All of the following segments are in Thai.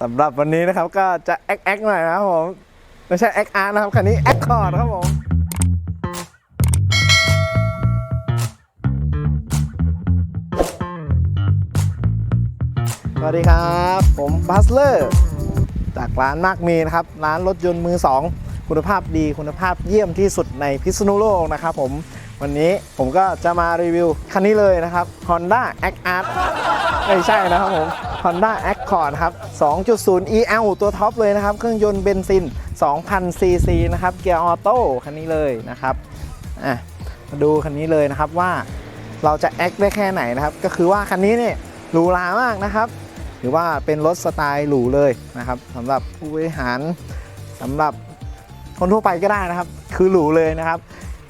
สำหรับวันนี้นะครับก็จะแอคแอคหน่อยนะครับผม ไม่ใช่แอคอาร์นะครับคันนี้แอคคอร์ดครับผมสวัสดีครับ ผมบัสเลอร์จากร้านมากมีนะครับ ร้านรถยนต์มือ 2 คุณภาพดีคุณภาพเยี่ยมที่สุดในพิษณุโลกนะครับผมวันนี้ผมก็จะมารีวิวคันนี้เลยนะครับ Honda a c Art ไม่ใช่นะครับผม Honda Accord ครับ 2.0 EL ตัวท็อปเลยนะครับ เครื่องยนต์เบนซิน 2,000 ซีซีนะครับ เกียร์ออโต้คันนี้เลยนะครับอะมาดูคันนี้เลยนะครับว่าเราจะแอคได้แค่ไหนนะครับ ก็คือว่าคันนี้เนี่ยหรูหรามากนะครับ หรือว่าเป็นรถสไตล์หรูเลยนะครับสำหรับผู้บริหารสำหรับคนทั่วไปก็ได้นะครับ คือหรูเลยนะครับ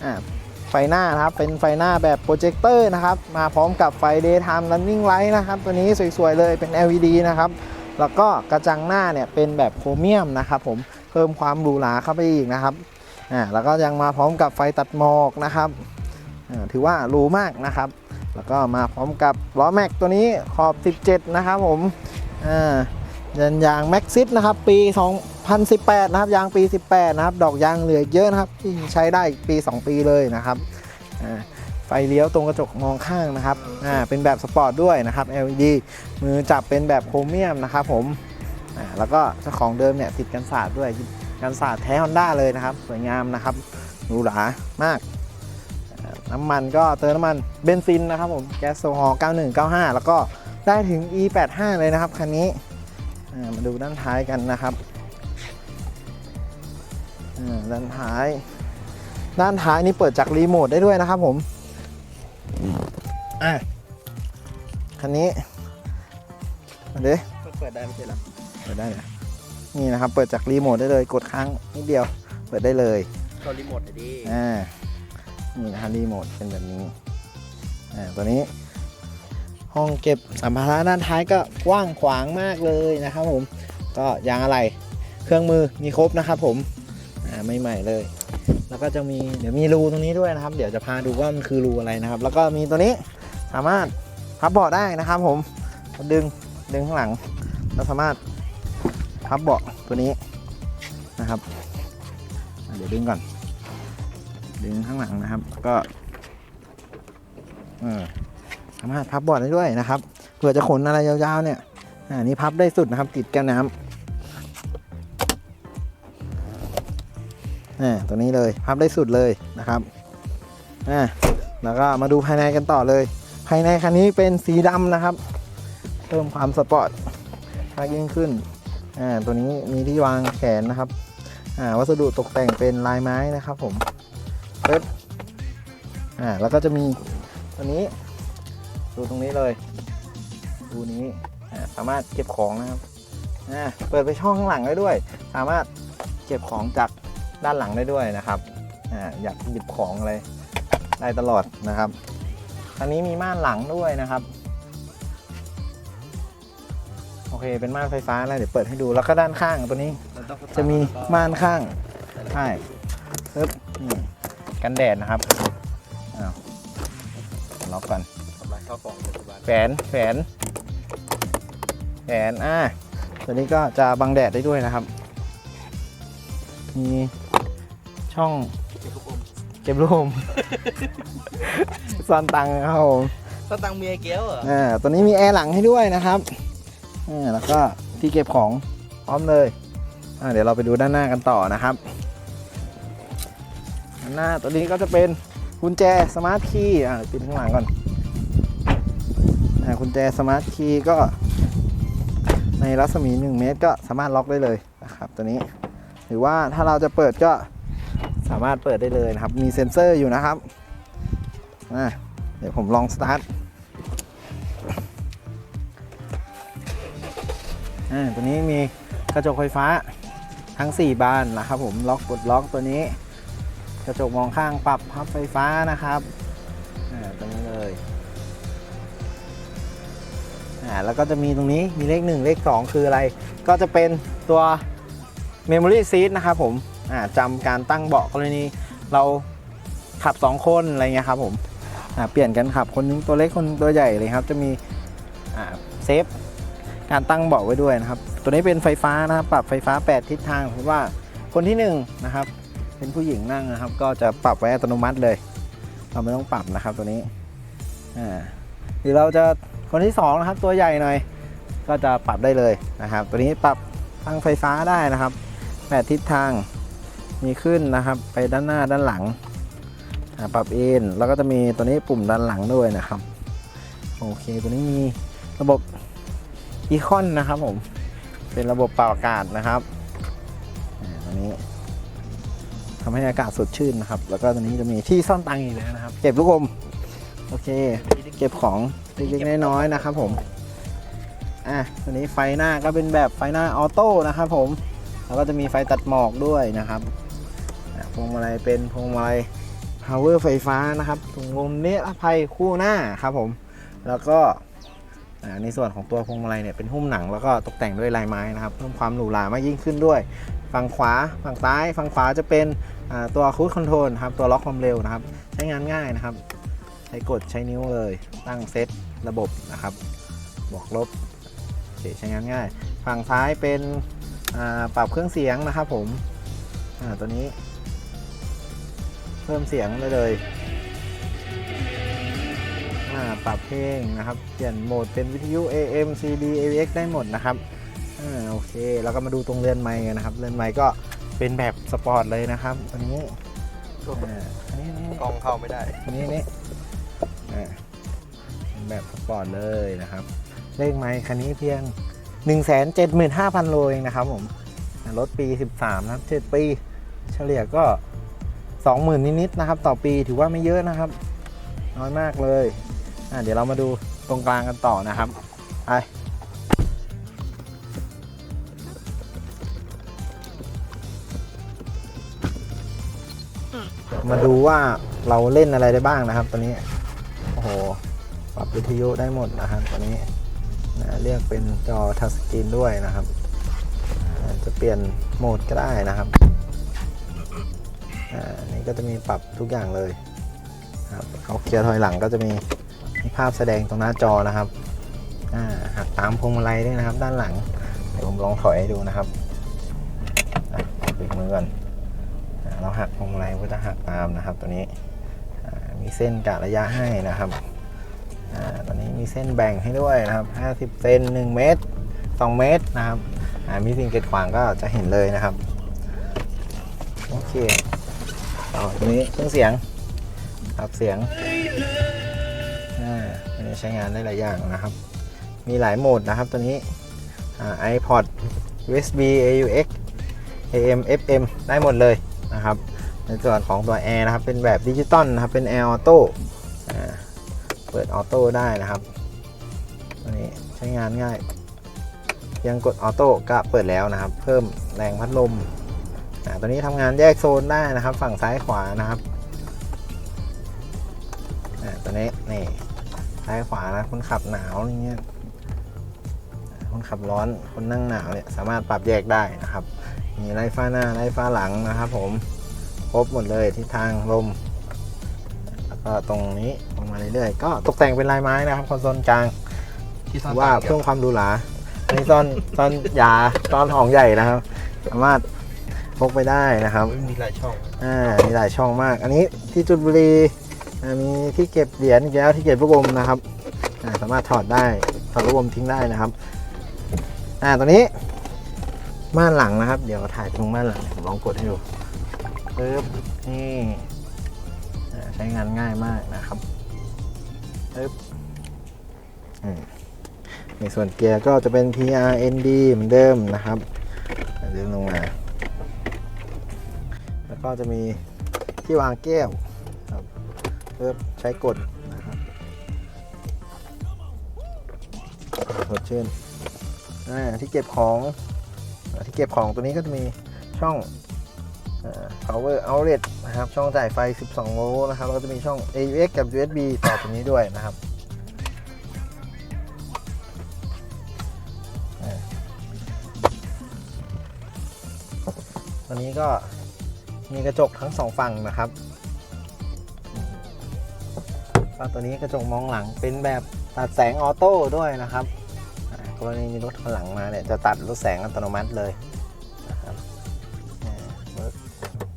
อ่า ฟหน้านะครับ เป็นไฟหน้าแบบโปรเจคเตอร์นะครับ มาพร้อมกับไฟ Daytime Running Light นะครับ ตัวนี้สวยๆเลยเป็น LED นะครับ แล้วก็กระจังหน้าเนี่ยเป็นแบบโครเมียมนะครับผม เพิ่มความหรูหราเข้าไปอีกนะครับ อ่า แล้วก็ยังมาพร้อมกับไฟตัดหมอกนะครับ อ่า ถือว่าหรูมากนะครับ แล้วก็มาพร้อมกับล้อแม็กตัวนี้ขอบ 17 นะครับผม อ่ายันยางแม็กซิสนะครับ ปี 2018 นะครับ ยางปี 18 นะครับ ดอกยางเหลือเยอะนะครับ ที่ใช้ได้อีกปี 2 ปีเลยนะครับไฟเลี้ยวตรงกระจกมองข้างนะครับเป็นแบบสปอร์ตด้วยนะครับ LED มือจับเป็นแบบโครเมียมนะครับผมแล้วก็เจ้าของเดิมเนี่ยติดกันศาสตร์ด้วยกันศาสตร์แท้ Honda เลยนะครับ สวยงามนะครับหรูหรามาก น้ำมันก็เติมน้ำมันเบนซินนะครับผมแก๊สโซฮอล์9195 แล้วก็ได้ถึง E85 เลยนะครับคันนี้มาดูด้านท้ายกันนะครับ ด้านท้าย ด้านท้ายนี่เปิดจากรีโมทได้ด้วยนะครับผมอะคันนี้มาเด้เปิดได้ไม่ใช่เหรอเปิดได้เลยนี่นะครับ เปิดจากรีโมทได้เลย กดค้างนิดเดียว เปิดได้เลยก็รีโมทหน่อยดิอ่านี่นะฮะรีโมทเป็นแบบนี้อ่าตัวนี้ ห้องเก็บสัมภาระด้านท้ายก็กว้างขวางมากเลยนะครับผม ก็ยางอะไร เครื่องมือมีครบนะครับผมอ่าไม่ ใหม่เลย แล้วก็จะมีเดี๋ยวมีรูตรงนี้ด้วยนะครับ เดี๋ยวจะพาดูว่ามันคือรูอะไรนะครับ แล้วก็มีตัวนี้สามารถพับเบาะได้นะครับ ผมดึงดึงข้างหลังเราสามารถพับเบาะตัวนี้นะครับเดี๋ยวดึงก่อน ดึงข้างหลังนะครับก็เออสามารถพับเบอร์ดได้ด้วยนะครับเผื่อจะขนอะไรยาวๆเนี่ยอ่านี่พับได้สุดนะครับ ติดแก้วน้ำ อ่าตัวนี้เลยพับได้สุดเลยนะครับอ่าแล้วก็มาดูภายในกันต่อเลย ภายในคันนี้เป็นสีดำนะครับเพิ่มความสปอร์ตมากยิ่งขึ้นอ่าตัวนี้มีที่วางแขนนะครับอ่าวัสดุตกแต่งเป็นลายไม้นะครับผมปึ๊บอ่าแล้วก็จะมีตัวนี้ดูตรงนี้เลยดูนี้อ่าสามารถเก็บของนะครับอ่าเปิดไปช่องข้างหลังได้ด้วย สามารถเก็บของจาก ด้านหลังได้ด้วยนะครับอ่าอยากหยิบของอะไรได้ตลอดนะครับอันนี้มีม่านหลังด้วยนะครับ โอเคเป็นม่านไฟฟ้าแล้วเดี๋ยวเปิดให้ดูแล้วก็ด้านข้างตัวนี้จะมีม่านข้างใช่ปึ๊บกันแดดนะครับอ้าวล็อกก่อนทำลายข้าวของปัจจุบันแฝนแฝนแฝนอ่าตัวนี้ก็จะบังแดดได้ด้วยนะครับ มี ช่องเก็บลูกอมเก็บรูมซ่อนตังค์ครับผมสตังค์เมียเกี้ยวเหรออ่าตัวนี้มีแอร์หลังให้ด้วยนะครับอ่าแล้วก็ที่เก็บของพร้อมเลยอ่าเดี๋ยวเราไปดูด้านหน้ากันต่อนะครับด้านหน้าตัวนี้ก็จะเป็นกุญแจสมาร์ทคีย์อ่าปิดข้างหลังก่อนอ่ากุญแจสมาร์ทคีย์ก็ในรัศมี 1 เมตรก็สามารถล็อกได้เลยนะครับตัวนี้ หรือว่าถ้าเราจะเปิดก็ สามารถเปิดได้เลยนะครับ มีเซ็นเซอร์อยู่นะครับเดี๋ยวผมลองสตาร์ทตัวนี้มีกระจกไฟฟ้าทั้ง 4 บานนะครับผมล็อกกดล็อกตัวนี้ กระจกมองข้างปรับพับไฟฟ้านะครับตัวนี้เลยแล้วก็จะมีตรงนี้มีเลข 1 เลข 2 คืออะไร ก็จะเป็นตัว Memory Seat นะครับผม อ่าจำการตั้งเบาะกรณีเราขับ 2 คนอะไรเงี้ยครับผมอ่าเปลี่ยนกันขับคนนึงตัวเล็กคนตัวใหญ่เลยครับจะมีอ่าเซฟการตั้งเบาะไว้ด้วยนะครับ ตัวนี้เป็นไฟฟ้านะครับปรับไฟฟ้า 8 ทิศทางผมว่าคนที่1นะครับเป็นผู้หญิงนั่งนะครับ ก็จะปรับไว้อัตโนมัติเลย เราไม่ต้องปรับนะครับตัวนี้อ่าหรือเราจะคนที่2นะครับตัวใหญ่หน่อยก็จะปรับได้เลยนะครับ ตัวนี้ปรับทางไฟฟ้าได้นะครับ 8 ทิศทาง มีขึ้นนะครับ ไปด้านหน้าด้านหลังปรับเอนแล้วก็จะมีตัวนี้ปุ่มด้านหลังด้วยนะครับ โอเคตัวนี้มีระบบอีคอนนะครับผม เป็นระบบเป่าอากาศนะครับอ่าตัวนี้ทำให้อากาศสดชื่นนะครับ แล้วก็ตัวนี้จะมีที่ซ่อนตังค์อีกแล้วนะครับ เก็บลูกอมโอเค เก็บของเล็กๆน้อยๆนะครับผมอะตัวนี้ไฟหน้าก็เป็นแบบไฟหน้าออโต้นะครับผม แล้วก็จะมีไฟตัดหมอกด้วยนะครับ พวงมาลัยเป็นพวงมาลัย power ไฟฟ้านะครับถุงลมนิรภัยคู่หน้าครับผม แล้วก็ในส่วนของตัวพวงมาลัยเนี่ยเป็นหุ้มหนังแล้วก็ตกแต่งด้วยลายไม้นะครับเพิ่มความหรูหรามากยิ่งขึ้นด้วย ฝั่งขวาฝั่งซ้ายฝั่งขวาจะเป็นตัวคูดคอนโทรลครับตัวล็อกความเร็วนะครับ ใช้งานง่ายนะครับ ใช้กดใช้นิ้วเลย ตั้งเซตระบบนะครับบวกลบโอเคใช้งานง่าย ฝั่งซ้ายเป็นปรับเครื่องเสียงนะครับผมตัวนี้ เพิ่มเสียงได้เลยอ่าปรับเพลงนะครับ เปลี่ยนโหมดเป็นวิทยุ AM CD AVX ได้หมดนะครับอ่าโอเค แล้วก็มาดูตรงเรือนไมค์กันนะครับ เรือนไมค์ก็เป็นแบบสปอร์ตเลยนะครับอันนี้อ่าอันนี้อันนี้กล้องเข้าไม่ได้อันนี้อันนี้อ่าเป็นแบบสปอร์ตเลยนะครับ เลขไมค์คันนี้เพียง 175,000 โลเองนะครับผมอ่ารถปี 13 นะครับ 7 ปี เฉลี่ยก็ 20,000 นิดๆนะครับ ต่อปีถือว่าไม่เยอะนะครับ น้อยมากเลยอะเดี๋ยวเรามาดูตรงกลางกันต่อนะครับไปมาดูว่าเราเล่นอะไรได้บ้างนะครับตอนนี้ โอ้โห ปรับวิทยุได้หมดนะครับตอนนี้นะเรียกเป็นจอทัชสกรีนด้วยนะครับ จะเปลี่ยนโหมดก็ได้นะครับ ก็จะมีปรับทุกอย่างเลยครับเขาเกียร์ถอยหลังก็จะมีมีภาพแสดงตรงหน้าจอนะครับอ่าหักตามพวงมาลัยด้วยนะครับ ด้านหลังเดี๋ยวผมลองถอยให้ดูนะครับปิดมือก่อนเราหักพวงมาลัยก็จะหักตามนะครับตัวนี้มีเส้นกะระยะให้นะครับอตอนนี้มีเส้นแบ่งให้ด้วยนะครับ 50 เซน1 เมตร 2 เมตรนะครับมีสิ่งเกีดขวางก็จะเห็นเลยนะครับ โอเค ต่อตัวนี้เครื่องเสียงปรับเสียงอ่าอันนี้ใช้งานได้หลายอย่างนะครับ มีหลายโหมดนะครับตัวนี้อ่า iPod USB AUX AM FM ได้หมดเลยนะครับในส่วนของตัว Air นะครับเป็นแบบดิจิตอลนะครับเป็น Air Auto อ่าเปิดออโต้ได้นะครับตัวนี้ใช้งานง่ายเพียงกดออโต้ก็เปิดแล้วนะครับ เพิ่มแรงพัดลม ตัวนี้ทำงานแยกโซนได้นะครับ ฝั่งซ้ายขวานะครับอ่าตัวนี้นี่ซ้ายขวานะคนขับหนาวอย่างเงี้ยคนขับร้อนคนนั่งหนาวเนี่ยสามารถปรับแยกได้นะครับ มีไล่ฟ้าหน้าไล่ฟ้าหลังนะครับ ผมครบหมดเลยทิศทางลมแล้วก็ตรงนี้ลงมาเรื่อยๆก็ตกแต่งเป็นลายไม้นะครับคอนโซลกลางที่ซ่อนว่าตังค์เพิ่มความหรูหราอันนี้ซ่อนซ่อนยาซ่อนของใหญ่นะครับ สามารถพ กไปได้นะครับเดี๋ยวมีหลายช่องอ่ามีหลายช่องมาก อันนี้ที่จุดบุรีอ่ามีที่เก็บเหรียญอีกแล้วที่เก็บลูกอมนะครับอ่าสามารถถอดได้ถอดลูกอมทิ้งได้นะครับอ่าตัวนี้ม่านหลังนะครับ เดี๋ยวถ่ายตรงม่านหลังผมลองกดให้ดูปึ๊บนี่อ่าใช้งานง่ายมากนะครับปึ๊บอืมในส่วนเกียร์ก็จะเป็น PRND เหมือนเดิมนะครับดึงลงมาแล้ว ก็จะมีที่วางแก้วครับเพื่อใช้กดนะครับสดชื่นอ่าที่เก็บของที่เก็บของตัวนี้ก็จะมีช่อง power outlet นะครับ ช่องจ่ายไฟ 12 โวลต์นะครับ แล้วก็จะมีช่อง AUX กับ USB ต่อตรงนี้ด้วยนะครับตัวนี้ก็ มีกระจกทั้งสองฝั่งนะครับก็ตัวนี้กระจกมองหลังเป็นแบบตัดแสงออโต้ด้วยนะครับกรณีมีรถข้างหลังมาเนี่ยจะตัดรถแสงอัตโนมัติเลยนะครับ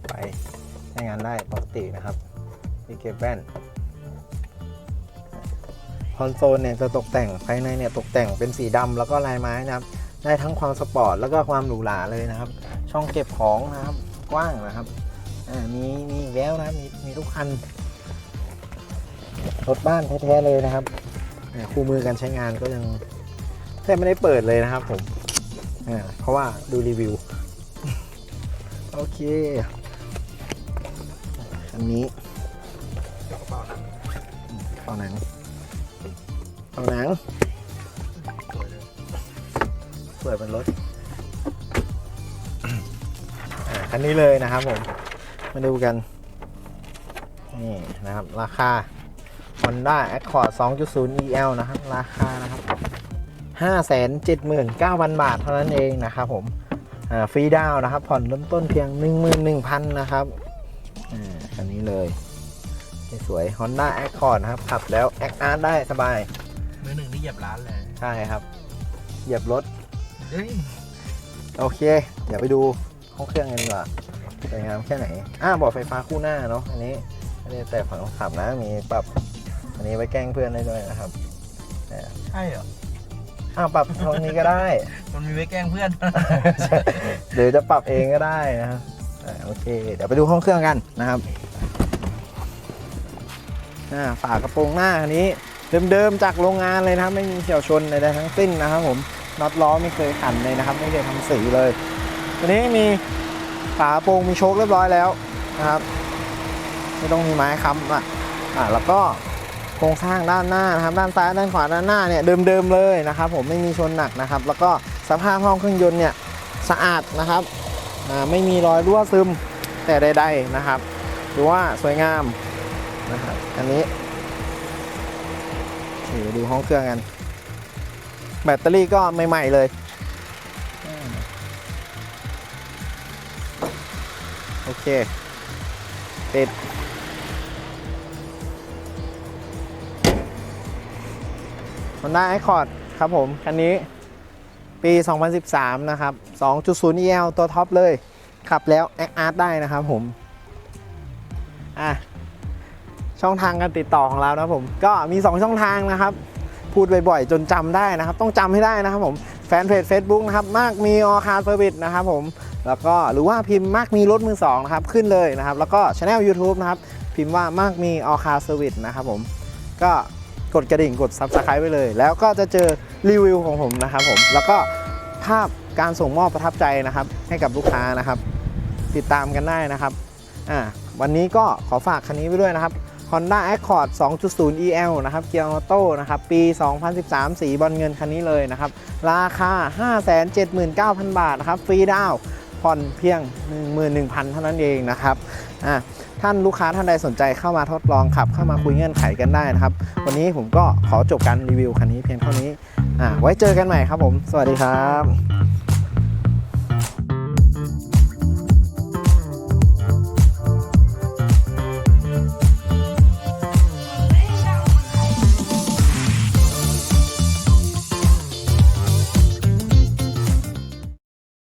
ไปใช้งานได้ปกตินะครับที่เก็บแว่นคอนโซลเนี่ยจะตกแต่งภายในเนี่ยตกแต่งเป็นสีดำแล้วก็ลายไม้นะครับ ได้ทั้งความสปอร์ตแล้วก็ความหรูหราเลยนะครับ ช่องเก็บของนะครับ กว้างนะครับอ่ามีมีอีกแล้วนะมีมีทุกคันรถบ้านแท้ๆเลยนะครับคู่มือการใช้งานก็ยังแทบไม่ได้เปิดเลยนะครับผมอ่าเพราะว่าดูรีวิว โอเคอันนี้เป๋าหนังเอาหนังเอาหนังเลยเปิดเป็นรถ นนี้เลยนะครับผม มาดูกัน นี่นะครับ ราคา Honda Accord 2.0 EL นะครับ ราคานะครับ 579,000 บาทเท่านั้นเองนะครับผมอ่าฟรีดาวน์นะครับ ผ่อนเริ่มต้นเพียง 11,000 นะครับอ่าคันนี้เลยสวยๆ Honda Accord นะครับ ขับแล้ว Act Art ได้สบายมือหนึ่งที่เหยียบร้านเลย ใช่ครับ เหยียบรถเฮ้ยโอเค เดี๋ยวไปดู ห้องเครื่องกันดีกว่าสวยงามแค่ไหนอ่าบอกไฟฟ้าคู่หน้าเนาะอันนี้ไม่ได้แต่ฝั่งคนขับนะมีปรับ อันนี้ไว้แกล้งเพื่อนได้ด้วยนะครับใช่เหรออ้าวปรับตรงนี้ก็ได้ มันมีไว้แกล้งเพื่อนหรือจะปรับเองก็ได้นะครับอ่าโอเค เดี๋ยวไปดูห้องเครื่องกันนะครับอ่าฝากระโปรงหน้าคันนี้ เดิมๆจากโรงงานเลยนะครับ ไม่มีเฉียวชนใดๆทั้งสิ้นนะครับผมน็อตล้อไม่เคยขันเลยนะครับ ไม่เคยทำสีเลย ตัวนี้มีฝาโปรงมีโชคเรียบร้อยแล้วนะครับ ไม่ต้องมีไม้ค้ำอะอ่าแล้วก็โครงสร้างด้านหน้านะครับด้านซ้ายด้านขวาด้านหน้าเนี่ยเดิมๆเลยนะครับ ผมไม่มีชนหนักนะครับ แล้วก็สภาพห้องเครื่องยนต์เนี่ยสะอาดนะครับอ่าไม่มีรอยรั่วซึมแต่ใดๆนะครับหรือว่าสวยงามนะครับอันนี้ดูห้องเครื่องกัน แบตเตอรี่ก็ใหม่ๆเลย เคติด Honda Accord ครับผม คันนี้ปี 2013 นะครับ 2.0 EL ตัวท็อปเลย ขับแล้ว Act Art ได้นะครับผม อะ ช่องทางการติดต่อของเรานะผม ก็มี 2 ช่องทางนะครับ พูดบ่อยๆ จนจำได้นะครับ ต้องจำให้ได้นะครับผม แฟนเพจ Facebook นะครับ มากมีออคาร์เซอร์วิสนะครับผม แล้วก็หรือว่าพิมพ์มากมีรถมือสองนะครับขึ้นเลยนะครับ แล้วก็ช anel YouTube นะครับ พิมพ์ว่ามากมีออคาร์เซอร์วิสนะครับผมก็กดกระดิ่งกด Subscribe ไว้เลย แล้วก็จะเจอรีวิวของผมนะครับผมแล้วก็ภาพการส่งมอบประทับใจนะครับ ให้กับลูกค้านะครับ ติดตามกันได้นะครับอ่าวันนี้ก็ขอฝากคันนี้ไว้ด้วยนะครับ Honda Accord 2.0 EL นะครับ เกียร์ออโต้นะครับ ปี 2013 สีบอลเงินคันนี้เลยนะครับ ราคา 579,000 บาทนะครับ ฟรีดาว ผ่อนเพียง 11,000 เท่านั้นเองนะครับอ่าท่านลูกค้าท่านใดสนใจเข้ามาทดลองขับ เข้ามาคุยเงื่อนไขกันได้นะครับ วันนี้ผมก็ขอจบการรีวิวคันนี้เพียงเท่านี้อ่าไว้เจอกันใหม่ครับผม สวัสดีครับ